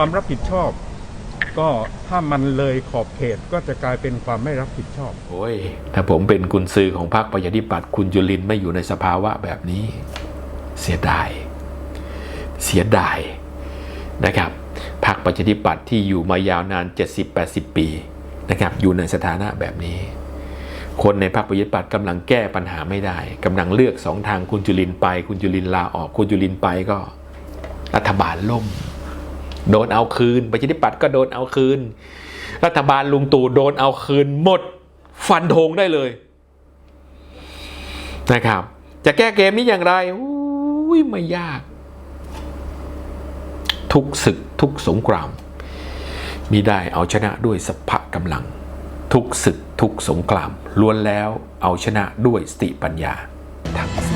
ความรับผิดชอบ ก็ถ้ามันเลยขอบเขตก็จะกลายเป็นความไม่รับผิดชอบ โอ้ย ถ้าผมเป็นกุญซือของพรรคประชาธิปัตย์คุณจุลินไม่อยู่ในสภาวะแบบนี้ เสียดาย เสียดายนะครับพรรคประชาธิปัตย์ที่อยู่มายาวนาน 70-80 ปีนะครับอยู่ในสถานะแบบนี้ คนในพรรคประชาธิปัตย์กำลังแก้ปัญหาไม่ได้กำลังเลือกสองทางคุณจุลินไป คุณจุลินลาออกคุณจุลินไปก็รัฐบาลล่ม โดนเอาคืนประชาธิปัตย์ก็โดนเอาคืน รัฐบาลลุงตู่โดนเอาคืนหมด ฟันธงได้เลยนะครับ จะแก้เกมนี้อย่างไรอุ้ยไม่ยาก ทุกศึกทุกสงครามมีได้เอาชนะด้วยสภกำลัง ทุกศึกทุกสงครามล้วนแล้วเอาชนะด้วยสติปัญญาทั้ง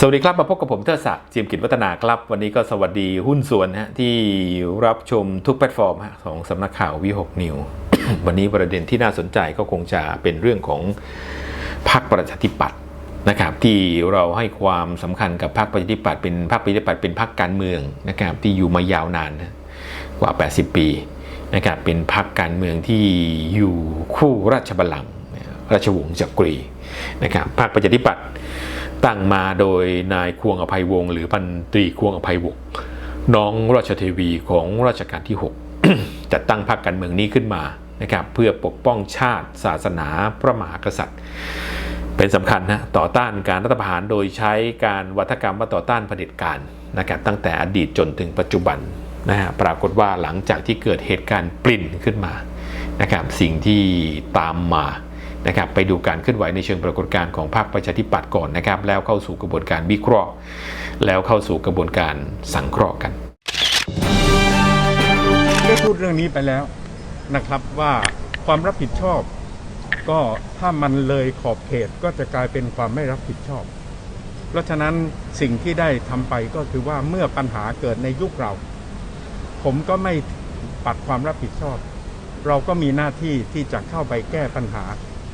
สวัสดีครับมาพบกับผมเทอศักดิ์เจียมกิจวัฒนาครับ วันนี้ก็สวัสดีหุ้นส่วนฮะที่รับชมทุกแพลตฟอร์มฮะของสำนักข่าววิหกนิว วันนี้ประเด็นที่น่าสนใจก็คงจะเป็นเรื่องของพรรคประชาธิปัตย์นะครับที่เราให้ความสำคัญกับพรรคประชาธิปัตย์เป็นพรรคประชาธิปัตย์เป็นพรรคการเมืองนะครับที่อยู่มายาวนานกว่า 80 ปีนะครับเป็นพรรคการเมืองที่อยู่คู่ราชบัลลังก์ราชวงศ์จักรีนะครับพรรคประชาธิปัตย์ ตั้งมาโดยนายควงอภัยวงศ์หรือพันตรีควงอภัยวงศ์น้องราชเทวีของรัชกาลที่ 6 จัดตั้งพรรคการเมืองนี้ขึ้นมานะครับเพื่อปกป้องชาติศาสนาพระมหากษัตริย์ เป็นสำคัญนะต่อต้านการรัฐประหารโดยใช้การวัฒกรรมว่าต่อต้านเผด็จการนะครับตั้งแต่อดีตจนถึงปัจจุบันนะฮะปรากฏว่าหลังจากที่เกิดเหตุการณ์ปริ่นขึ้นมานะครับสิ่งที่ตามมา นะครับไปดูการเคลื่อนไหวในเชิงปรากฏการณ์ของพรรคประชาธิปัตย์ก่อนนะครับ แล้วเข้าสู่กระบวนการวิเคราะห์ แล้วเข้าสู่กระบวนการสังเคราะห์กันได้พูดเรื่องนี้ไปแล้วนะครับว่าความรับผิดชอบ ก็ถ้ามันเลยขอบเขตก็จะกลายเป็นความไม่รับผิดชอบ เพราะฉะนั้นสิ่งที่ได้ทำไปก็คือว่าเมื่อปัญหาเกิดในยุคเรา ผมก็ไม่ปัดความรับผิดชอบ เราก็มีหน้าที่ที่จะเข้าไปแก้ปัญหา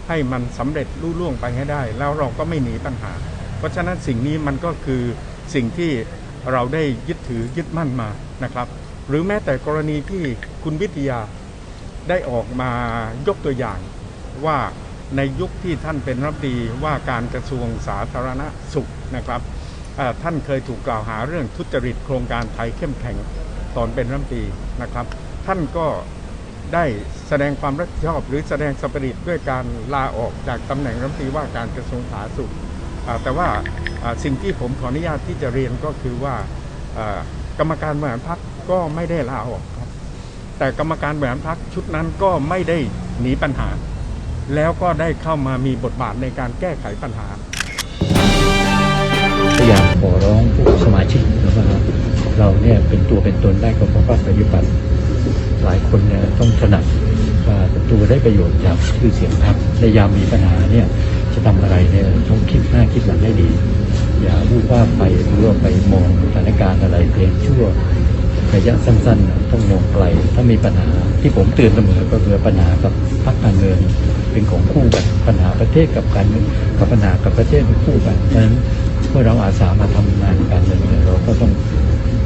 ให้มันสำเร็จรุ่ล่วงไปให้ได้ แล้วเราก็ไม่หนีปัญหา เพราะฉะนั้นสิ่งนี้มันก็คือสิ่งที่เราได้ยึดถือยึดมั่นมานะครับ หรือแม้แต่กรณีที่คุณวิทยาได้ออกมายกตัวอย่างว่าในยุคที่ท่านเป็นรัฐมนตรีว่าการกระทรวงสาธารณสุขนะครับท่านเคยถูกกล่าวหาเรื่องทุจริตโครงการไทยเข้มแข็งตอนเป็นรัฐมนตรีนะครับ ท่านก็ ได้แสดงความรับผิดชอบ หรือแสดงสปิริตด้วยการลาออกจากตำแหน่งรัฐมนตรีว่าการกระทรวงสาธารณสุขแต่ว่าสิ่งที่ผมขออนุญาตที่จะเรียนก็คือว่ากรรมการบริหารพรรคก็ไม่ได้ลาออกครับ แต่กรรมการบริหารพรรคชุดนั้นก็ไม่ได้หนีปัญหา แล้วก็ได้เข้ามามีบทบาทในการแก้ไขปัญหาพยายามขอร้องผู้สมาชิกนะครับเราเนี่ยเป็นตัวเป็นตนได้กับพรรคประชาธิปัตย์ หลายคนเนี่ยต้องตระหนักว่าตัวได้ประโยชน์จากชื่อเสียงพรรคในยามมีปัญหาเนี่ยจะทำอะไรเนี่ยต้องคิดหน้าคิดหลังให้ดี อย่าพูดว่าไปหรือว่าไปมองสถานการณ์อะไรเพียงชั่วระยะสั้นๆ ต้องมองไกลถ้ามีปัญหาที่ผมเตือนเสมอก็คือปัญหากับพรรคการเมืองเป็นของคู่กันปัญหาประเทศกับการเมืองกับปัญหากับประเทศเป็นคู่กันเพราะฉะนั้นเมื่อเราอาสามาทำงานการเมืองเนี่ยเราก็ต้อง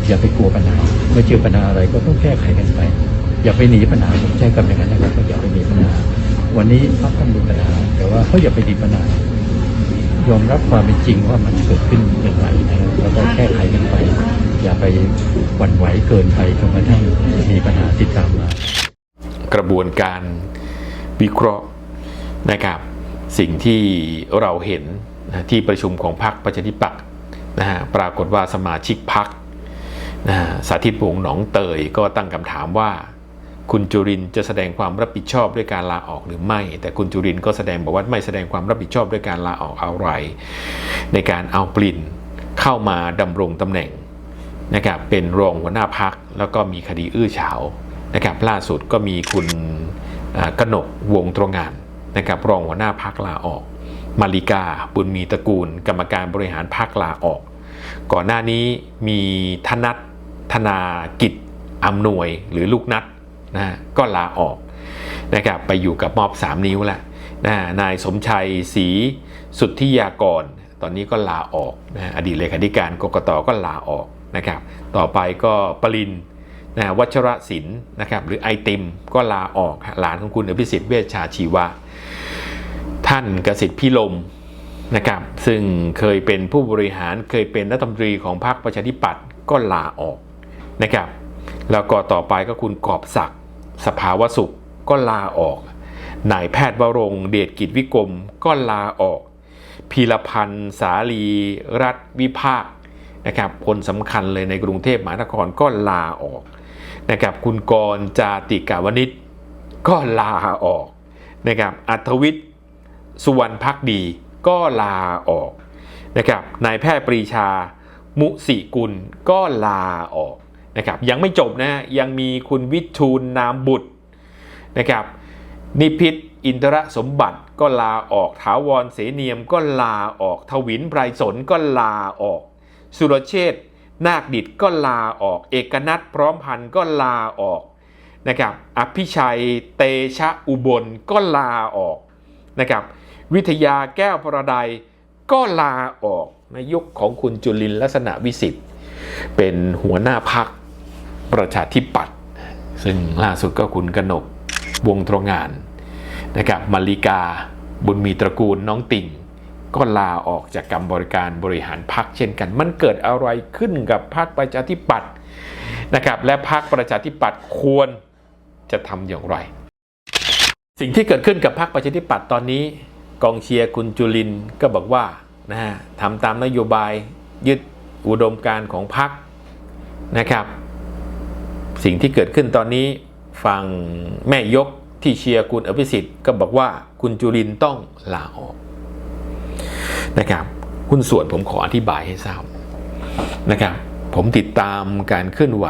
อย่าไปกลัวปัญหาเมื่อเจอปัญหาอะไรก็ต้องแก้ไขกันไป อย่าไปหนีปัญหาผมใช้คำอย่างนั้นนะครับก็อย่าไปหนีปัญหา วันนี้พรรคต้องมีปัญหา แต่ว่าเขาอย่าไปหนีปัญหายอมรับความเป็นจริงว่ามันเกิดขึ้นอย่างไรนะครับแล้วก็แก้ไขกันไป อย่าไปหวั่นไหวเกินไปจนกระทั่งมีปัญหาติดตามมากระบวนการวิเคราะห์นะครับสิ่งที่เราเห็นนะที่ประชุมของพรรคประชาธิปัตย์นะฮะปรากฏว่าสมาชิกพรรคนะสาธิตวงหนองเตยก็ตั้งคำถามว่า คุณจุรินจะแสดงความรับผิดชอบด้วยการลาออกหรือไม่ แต่คุณจุรินก็แสดงบอกว่าไม่แสดงความรับผิดชอบด้วยการลาออกอะไร ในการเอาปลินเข้ามาดำรงตำแหน่งนะครับเป็นรองหัวหน้าพักแล้วก็มีคดีอื้อฉาวนะครับล่าสุดก็มีคุณกนกวงตรงงานนะครับรองหัวหน้าพักลาออก มาริกาบุญมีตระกูล กรรมการบริหารพักลาออก ก่อนหน้านี้มีธนัทธนากิจอำนวยหรือลูกนัด นะก็ลาออกนะครับไปอยู่กับมอบ 3 นิ้วแล้วนะนายสมชัยศรีสุทธิยากร ตอนนี้ก็ลาออกนะอดีตเลขาธิการกกตก็ลาออกนะครับต่อไปก็ปรินนะวัชรศิลป์นะครับหรือไอติมก็ลาออกหลานของคุณอภิสิทธิ์เวชชาชีวะ ท่านกสิทธิ์พิลมนะครับซึ่งเคยเป็นผู้บริหารเคยเป็นรัฐมนตรีของพรรคประชาธิปัตย์ก็ลาออกนะครับแล้วก็ต่อไปก็คุณกอบศักดิ สภาวสุขก็ลาออก นายแพทย์วรงเดชกิจวิกรมก็ลาออก พีรพันธ์สาลี รัฐวิภาคนะครับคนสำคัญเลยในกรุงเทพมหานครก็ลาออกนะครับคุณกรจาติกาวนิชก็ลาออกนะครับอัธวิทย์สุวรรณพักดีก็ลาออกนะครับนายแพทย์ปรีชา มุสิกุลก็ลาออก นะครับยังไม่จบนะยังมีคุณวิทูลนามบุตรนะครับนิพิษอินทรสมบัติก็ลาออกถาวรเสเนียมก็ลาออกทวินไพรสนก็ลาออก สุรเชษนาคดิตก็ลาออก เอกนัทพร้อมพันธ์ก็ลาออกนะครับอภิชัยเตชะอุบลก็ลาออกนะครับวิทยาแก้วประไดก็ลาออกในยุคของคุณจุลินลักษณะวิสิทธิ์ เป็นหัวหน้าพักประชาธิปัตย์ซึ่งล่าสุดก็คุณกนกวงตรงงานนะครับมาริกาบุญมีตระกูลน้องติ่ง ก็ลาออกจากกรรมบริการบริหารพักเช่นกัน มันเกิดอะไรขึ้นกับพรรคประชาธิปัตย์นะครับและพรรคประชาธิปัตย์ควรจะทำอย่างไร สิ่งที่เกิดขึ้นกับพรรคประชาธิปัตย์ตอนนี้ กองเชียร์คุณจุลินก็บอกว่านะฮะทำตามนโยบายยึด อุดมการของพรรคนะครับ สิ่งที่เกิดขึ้นตอนนี้ฝั่งแม่ยกที่เชียร์คุณอภิสิทธิ์ก็บอกว่าคุณจุลินต้องลาออกนะครับหุ้นส่วนผมขออธิบายให้ทราบนะครับ ผมติดตามการเคลื่อนไหว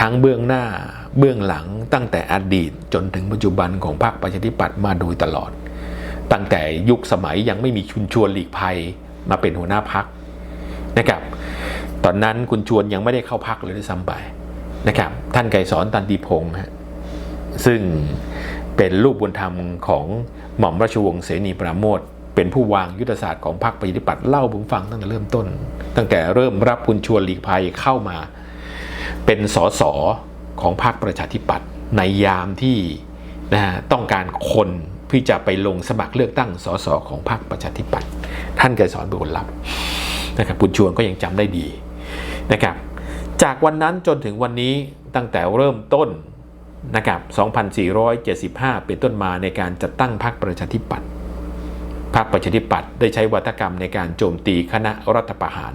ทั้งเบื้องหน้าเบื้องหลังตั้งแต่อดีตจนถึงปัจจุบันของพรรคประชาธิปัตย์มาโดยตลอด ตั้งแต่ยุคสมัยยังไม่มีชุนชวนหลีกภัยมาเป็นหัวหน้าพัก นะครับ ตอนนั้นคุณชวนยังไม่ได้เข้าพักเลยด้วยซ้ำไปนะครับ ท่านไกรสอนตันติพงศ์ฮะซึ่งเป็นลูกบุญธรรมของหม่อมราชวงศ์เสนีปราโมทเป็นผู้วางยุทธศาสตร์ของพรรคประชาธิปัตย์เล่าผมฟังตั้งแต่เริ่มต้น ตั้งแต่เริ่มรับคุณชวนหลีกภัยเข้ามา เป็นสสของพรรคประชาธิปัตย์ในยามที่นะฮะต้องการคนที่จะไปลงสมัครเลือกตั้งสสของพรรคประชาธิปัตย์ท่านไกรสอนเป็นคนรับ นะครับคุณชวนก็ยังจำได้ดีนะครับจากวันนั้นจนถึงวันนี้ตั้งแต่เริ่มต้นนะครับ2475 เป็นต้นมาในการจัดตั้งพรรคประชาธิปัตย์พรรคประชาธิปัตย์ได้ใช้วัฒกรรมในการโจมตีคณะรัฐประหาร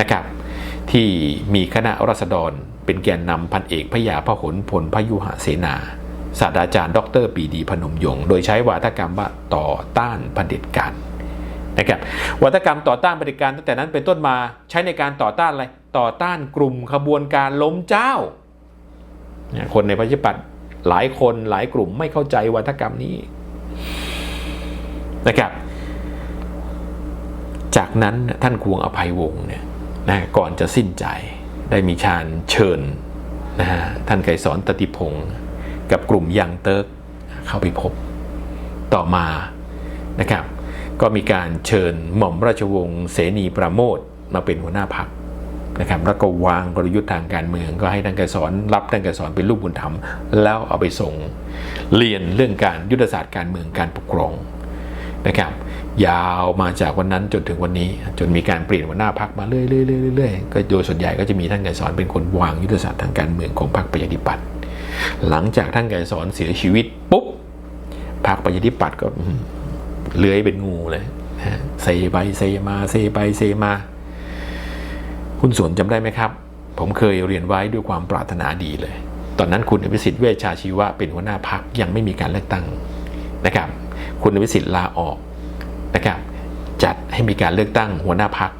นะครับ ที่มีคณะรัษฎรเป็นแกนนำพันเอกพระยาพหลพลพยุหเสนาศาสตราจารย์ ดรปีดีพนมยงค์โดยใช้วาทกรรมว่าต่อต้านเผด็จการ นะครับวาทกรรมต่อต้านเผด็จการตั้งแต่นั้นเป็นต้นมาใช้ในการต่อต้านอะไรต่อต้านกลุ่มขบวนการล้มเจ้า คนในประชาธิปัตย์หลายคนหลายกลุ่มไม่เข้าใจวาทกรรมนี้นะครับ จากนั้นท่านควงอภัยวงศ์เนี่ยนะก่อนจะสิ้นใจได้มีชาญเชิญนะฮะท่านไกรสอนตติพงศ์กับกลุ่มยังเติร์กเข้าไปพบต่อมานะครับ ก็มีการเชิญหม่อมราชวงศ์เสนีประโมทมาเป็นหัวหน้าพักนะครับแล้วก็วางกลยุทธ์ทางการเมืองก็ให้ท่านกรสอนรับท่านกรสอนเป็นลูกบุญธรรม แล้วเอาไปส่งเรียนเรื่องการยุทธศาสตร์การเมืองการปกครองนะครับยาวมาจากวันนั้นจนถึงวันนี้ จนมีการเปลี่ยนหัวหน้าพักมาเรื่อยๆเรื่อยๆก็โดยส่วนใหญ่ก็จะมีท่านไกรสอนเป็นคนวางยุทธศาสตร์ทางการเมืองของพรรคประชาธิปัตย์หลังจากท่านไกรสอนเสียชีวิตปุ๊บพรรคประชาธิปัตย์ก็ เลื้อยเป็นงูเลยนะเซไปเซมาเซไปเซมา คุณสวนจำได้ไหมครับ ผมเคยเรียนไว้ด้วยความปรารถนาดีเลย ตอนนั้นคุณอภิสิทธิ์เวชชาชีวะเป็นหัวหน้าพักยังไม่มีการเลือกตั้งนะครับ คุณอภิสิทธิ์ลาออกนะครับ จัดให้มีการเลือกตั้งหัวหน้าพัก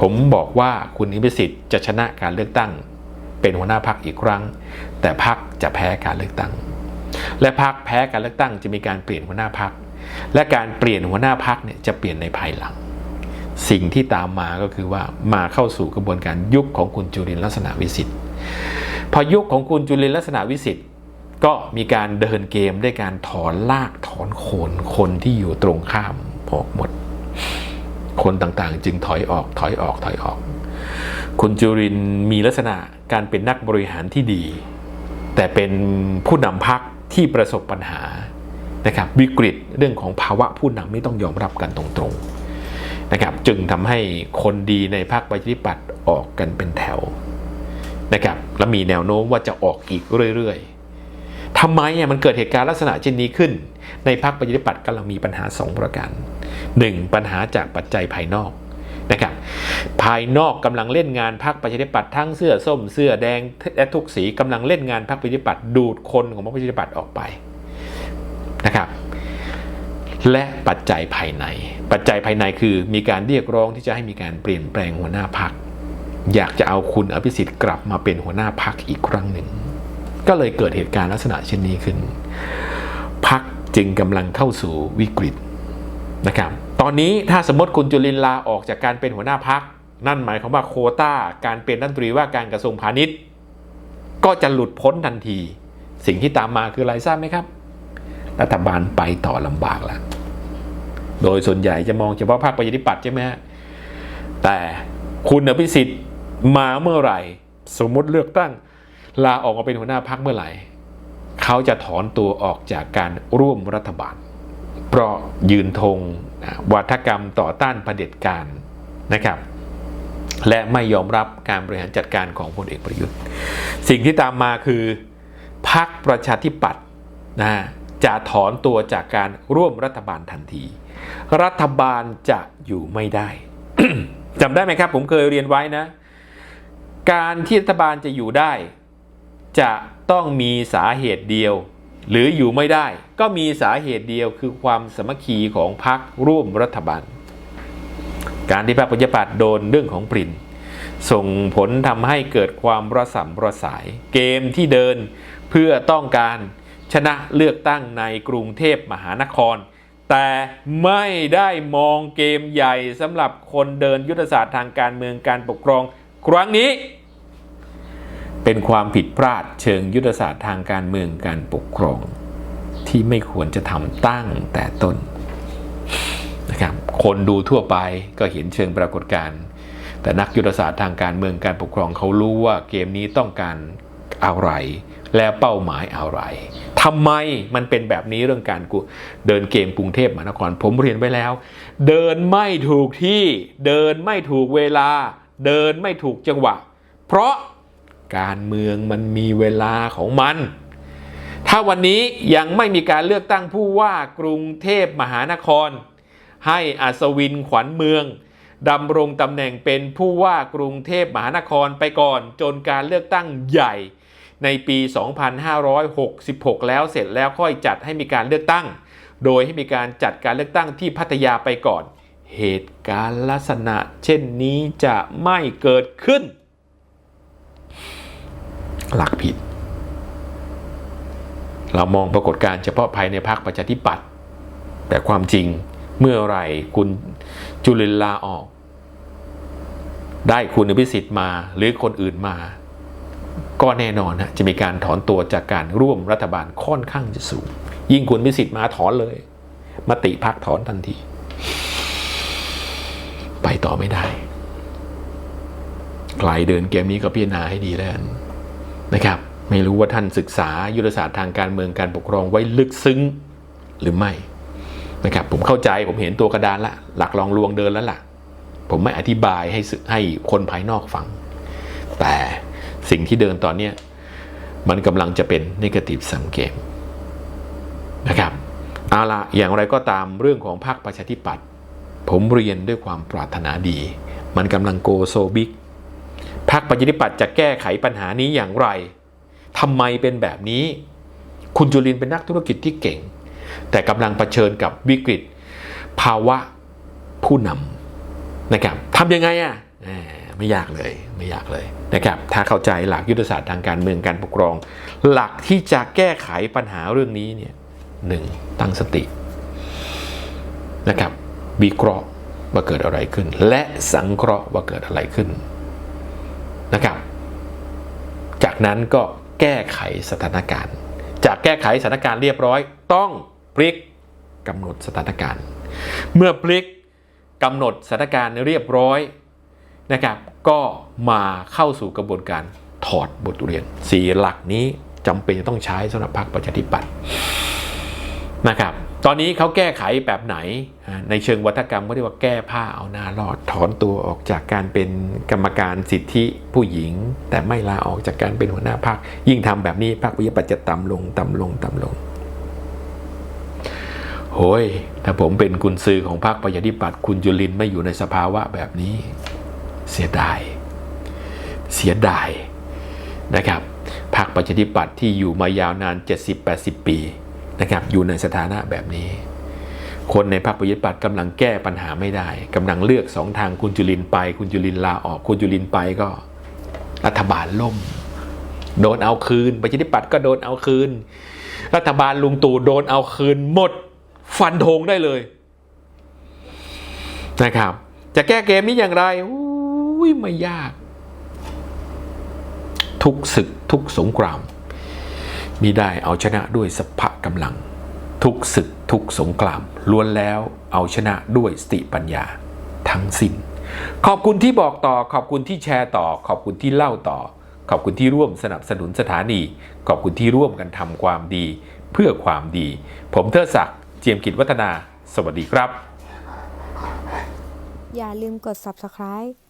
ผมบอกว่าคุณอภิสิทธิ์จะชนะการเลือกตั้ง เป็นหัวหน้าพักอีกครั้ง แต่พักจะแพ้การเลือกตั้ง และพักแพ้การเลือกตั้งจะมีการเปลี่ยนหัวหน้าพัก และการเปลี่ยนหัวหน้าพักเนี่ยจะเปลี่ยนในภายหลัง สิ่งที่ตามมาก็คือว่ามาเข้าสู่กระบวนการยุคของคุณจุลินลักษณะวิสิทธิ์พอยุคของคุณจุลินลักษณะวิสิทธิ์ก็มีการเดินเกมด้วยการถอนลากถอนโคนคนที่อยู่ตรงข้ามออกหมด คนต่างๆ จึงถอยออกถอยออกถอยออก คุณจุรินมีลักษณะการเป็นนักบริหารที่ดี แต่เป็นผู้นำพักที่ประสบปัญหา นะครับวิกฤตเรื่องของภาวะผู้นำไม่ต้องยอมรับกันตรงๆนะครับจึงทำให้คนดีในพรรคประชาธิปัตย์ออกกันเป็นแถวนะครับและมีแนวโน้มว่าจะออกอีกเรื่อยๆทำไมอะมันเกิดเหตุการณ์ลักษณะเช่นนี้ขึ้น ในพรรคประชาธิปัตย์กำลังมีปัญหา 2 ประการ 1. ปัญหาจากปัจจัยภายนอกนะครับภายนอกกำลังเล่นงานพรรคประชาธิปัตย์ทั้งเสื้อส้มเสื้อแดงและทุกสีกำลังเล่นงานพรรคประชาธิปัตย์ดูดคนของพรรคประชาธิปัตย์ออกไป นะครับและปัจจัยภายใน ปัจจัยภายในคือมีการเรียกร้องที่จะให้มีการเปลี่ยนแปลงหัวหน้าพัก อยากจะเอาคุณอภิสิทธิ์กลับมาเป็นหัวหน้าพักอีกครั้งหนึ่ง ก็เลยเกิดเหตุการณ์ลักษณะเช่นนี้ขึ้น พักจึงกำลังเข้าสู่วิกฤตนะครับตอนนี้ถ้าสมมติคุณจุลินลาออกจากการเป็นหัวหน้าพัก นั่นหมายความว่าโคต้าการเป็นรัฐมนตรีว่าการกระทรวงพาณิชย์ ก็จะหลุดพ้นทันที สิ่งที่ตามมาคืออะไรทราบไหมครับ รัฐบาลไปต่อลำบากแล้วโดยส่วนใหญ่จะมองเฉพาะภาคประชาธิปัตย์ใช่ไหมฮะแต่คุณอภิสิทธิ์มาเมื่อไหร่ สมมติเลือกตั้ง ลาออกมาเป็นหัวหน้าพักเมื่อไหร่ เขาจะถอนตัวออกจากการร่วมรัฐบาล เพราะยืนธงวัฒกรรมต่อต้านเผด็จการนะครับ และไม่ยอมรับการบริหารจัดการของพลเอกประยุทธ์ สิ่งที่ตามมาคือพรรคประชาธิปัตย์นะ จะถอนตัวจากการร่วมรัฐบาลทันที รัฐบาลจะอยู่ไม่ได้จำได้ไหมครับ ผมเคยเรียนไว้นะ การที่รัฐบาลจะอยู่ได้ จะต้องมีสาเหตุเดียว หรืออยู่ไม่ได้ ก็มีสาเหตุเดียวคือความสมัคคีของพรรคร่วมรัฐบาล การที่พรรคประชาธิปัตย์โดนเรื่องของปรินส่งผลทำให้เกิดความระสำระสาย เกมที่เดินเพื่อต้องการ ชนะเลือกตั้งในกรุงเทพมหานคร แต่ไม่ได้มองเกมใหญ่สำหรับคนเดินยุทธศาสตร์ทางการเมืองการปกครอง ครั้งนี้ เป็นความผิดพลาดเชิงยุทธศาสตร์ทางการเมืองการปกครอง ที่ไม่ควรจะทำตั้งแต่ต้นนะครับคนดูทั่วไปก็เห็นเชิงปรากฏการณ์แต่นักยุทธศาสตร์ทางการเมืองการปกครองเขารู้ว่าเกมนี้ต้องการอะไรและเป้าหมายอะไร ทำไมมันเป็นแบบนี้เรื่องการกูเดินเกมกรุงเทพมหานครผมเรียนไว้แล้ว เดินไม่ถูกที่ เดินไม่ถูกเวลา เดินไม่ถูกจังหวะ เพราะการเมืองมันมีเวลาของมัน ถ้าวันนี้ยังไม่มีการเลือกตั้งผู้ว่ากรุงเทพมหานคร ให้อัศวินขวัญเมืองดำรงตำแหน่งเป็นผู้ว่ากรุงเทพมหานครไปก่อน จนการเลือกตั้งใหญ่ ในปี 2566 แล้วเสร็จแล้วค่อยจัดให้มีการเลือกตั้ง โดยให้มีการจัดการเลือกตั้งที่พัทยาไปก่อน เหตุการณ์ลักษณะ เช่นนี้จะไม่เกิดขึ้น หลักผิด เรามองปรากฏการณ์เฉพาะภายในพรรคประชาธิปัตย์แต่ความจริงเมื่อไหร่คุณจุลินลาออก ได้คุณอภิสิทธิ์มาหรือคนอื่นมา ก็แน่นอนฮะจะมีการถอนตัวจากการร่วมรัฐบาลค่อนข้างจะสูง ยิ่งคุณอภิสิทธิ์มาถอนเลยมติพักถอนทันที ไปต่อไม่ได้ใครเดินเกมนี้ก็พิจารณาให้ดีแล้วนะครับ ไม่รู้ว่าท่านศึกษายุทธศาสตร์ทางการเมืองการปกครองไว้ลึกซึ้งหรือไม่นะครับ ผมเข้าใจผมเห็นตัวกระดานละ หลักลองลวงเดินแล้วล่ะ ผมไม่อธิบายให้ให้คนภายนอกฟัง แต่ สิ่งที่เดินตอนเนี้ยมันกำลังจะเป็นนิเกาทีฟสังเกตนะครับเอาละอย่างไรก็ตามเรื่องของพรรคประชาธิปัตย์ผมเรียนด้วยความปรารถนาดี มันกำลังโกโซบิกพรรคประชาธิปัตย์จะแก้ไขปัญหานี้อย่างไรทำไมเป็นแบบนี้ คุณจุลินเป็นนักธุรกิจที่เก่ง แต่กำลังเผชิญกับวิกฤต ภาวะผู้นำนะครับทำยังไงอะ ไม่ยากเลยไม่ยากเลยนะครับถ้าเข้าใจหลักยุทธศาสตร์ทางการเมืองการปกครอง หลักที่จะแก้ไขปัญหาเรื่องนี้เนี่ยหนึ่งตั้งสตินะครับวิเคราะห์ว่าเกิดอะไรขึ้น และสังเคราะห์ว่าเกิดอะไรขึ้นนะครับ จากนั้นก็แก้ไขสถานการณ์ จากแก้ไขสถานการณ์เรียบร้อย ต้องพลิกกำหนดสถานการณ์ เมื่อพลิกกำหนดสถานการณ์เรียบร้อย นะครับ ก็มาเข้าสู่กระบวนการถอดบทเรียนสี่หลักนี้จำเป็นจะต้องใช้สำหรับพรรคประชาธิปัตย์นะครับ ตอนนี้เขาแก้ไขแบบไหน ในเชิงวัฒกรรมก็เรียกว่าแก้ผ้าเอาหน้ารอดถอนตัวออกจากการเป็นกรรมการสิทธิผู้หญิง แต่ไม่ลาออกจากการเป็นหัวหน้าพรรคยิ่งทำแบบนี้พรรคประชาธิปัตย์จะต่ำลงต่ำลงต่ำลงโอ้ยถ้าผมเป็นกุญซือของพรรคประชาธิปัตย์คุณจุลินไม่อยู่ในสภาวะแบบนี้ เสียดาย เสียดายนะครับพรรคประชาธิปัตย์ที่อยู่มายาวนาน 70-80 ปีนะครับอยู่ในสถานะแบบนี้ คนในพรรคประชาธิปัตย์กำลังแก้ปัญหาไม่ได้กำลังเลือกสองทางคุณจุลินไป คุณจุลินลาออกคุณจุลินไปก็ รัฐบาลล่ม โดนเอาคืนประชาธิปัตย์ก็โดนเอาคืน รัฐบาลลุงตู่โดนเอาคืนหมด ฟันธงได้เลยนะครับ จะแก้เกมนี้อย่างไร ยไม่ยาก ทุกศึกทุกสงครามมีได้เอาชนะด้วยสภกำลัง ทุกศึกทุกสงครามล้วนแล้วเอาชนะด้วยสติปัญญาทั้งสิ้น ขอบคุณที่บอกต่อ ขอบคุณที่แชร์ต่อ ขอบคุณที่เล่าต่อ ขอบคุณที่ร่วมสนับสนุนสถานี ขอบคุณที่ร่วมกันทำความดี เพื่อความดี ผมเทอศักดิ์เจียมกิจวัฒนา สวัสดีครับ อย่าลืมกด subscribe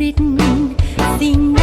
ริตสิ่ง